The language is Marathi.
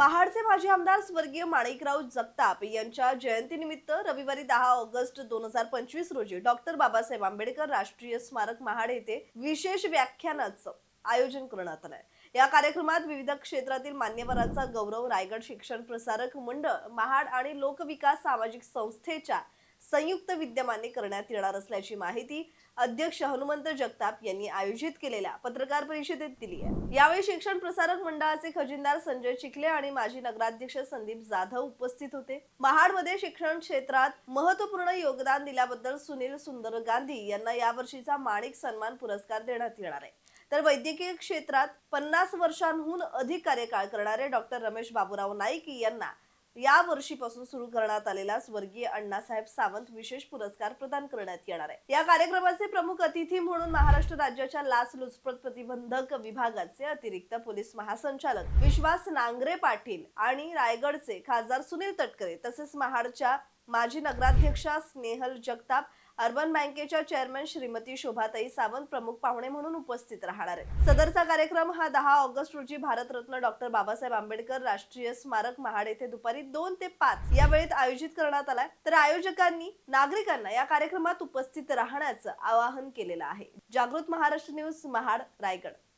महाडचे माजी आमदार स्वर्गीय माणिकराव जगताप यांच्या जयंतीनिमित्त रविवारी दहा ऑगस्ट दोन हजार पंचवीस रोजी डॉक्टर बाबासाहेब आंबेडकर राष्ट्रीय स्मारक महाड येथे विशेष व्याख्यानाचं आयोजन करण्यात आलंय. या कार्यक्रमात विविध क्षेत्रातील मान्यवरांचा गौरव रायगड शिक्षण प्रसारक मंडळ महाड आणि लोकविकास सामाजिक संस्थेच्या संयुक्त विद्यमाने करण्यात येणार असल्याची माहिती अध्यक्ष हनुमंत जगताप यांनी आयोजित केलेल्या पत्रकार परिषदेत दिली आहे. यावेळी शिक्षण प्रसारक मंडळाचे खजिनदार संजय चिखले आणि माजी नगराध्यक्ष संदीप जाधव उपस्थित होते. महाडमध्ये शिक्षण क्षेत्रात महत्त्वपूर्ण योगदान दिल्याबद्दल सुनील सुंदर गांधी यांना यावर्षीचा माणिक सन्मान पुरस्कार देण्यात येणार आहे. तर वैद्यकीय क्षेत्रात पन्नास वर्षांहून अधिक कार्यकाळ करणारे डॉक्टर रमेश बाबूराव नाईक यांना या वर्षीपासून सुरू करण्यात आलेला स्वर्गीय अण्णासाहेब सावंत विशेष पुरस्कार प्रदान करण्यात येणार आहे. या कार्यक्रमाचे प्रमुख अतिथी म्हणून महाराष्ट्र राज्याच्या लाचलुचपत प्रतिबंधक विभागाचे अतिरिक्त पोलीस महासंचालक विश्वास नांगरे पाटील आणि रायगडचे खासदार सुनील तटकरे तसेच महाडच्या माजी नगराध्यक्षा स्नेहल जगताप अर्बन बँकेच्या चेअरमन श्रीमती शोभाताई सावंत प्रमुख पाहुणे म्हणून उपस्थित राहणार आहेत. सदरचा कार्यक्रम हा दहा ऑगस्ट रोजी भारतरत्न डॉक्टर बाबासाहेब आंबेडकर राष्ट्रीय स्मारक महाड येथे दुपारी दोन ते पाच या वेळेत आयोजित करण्यात आलाय. तर आयोजकांनी नागरिकांना या कार्यक्रमात उपस्थित राहण्याचं आवाहन केलेलं आहे. जागृत महाराष्ट्र न्यूज महाड रायगड.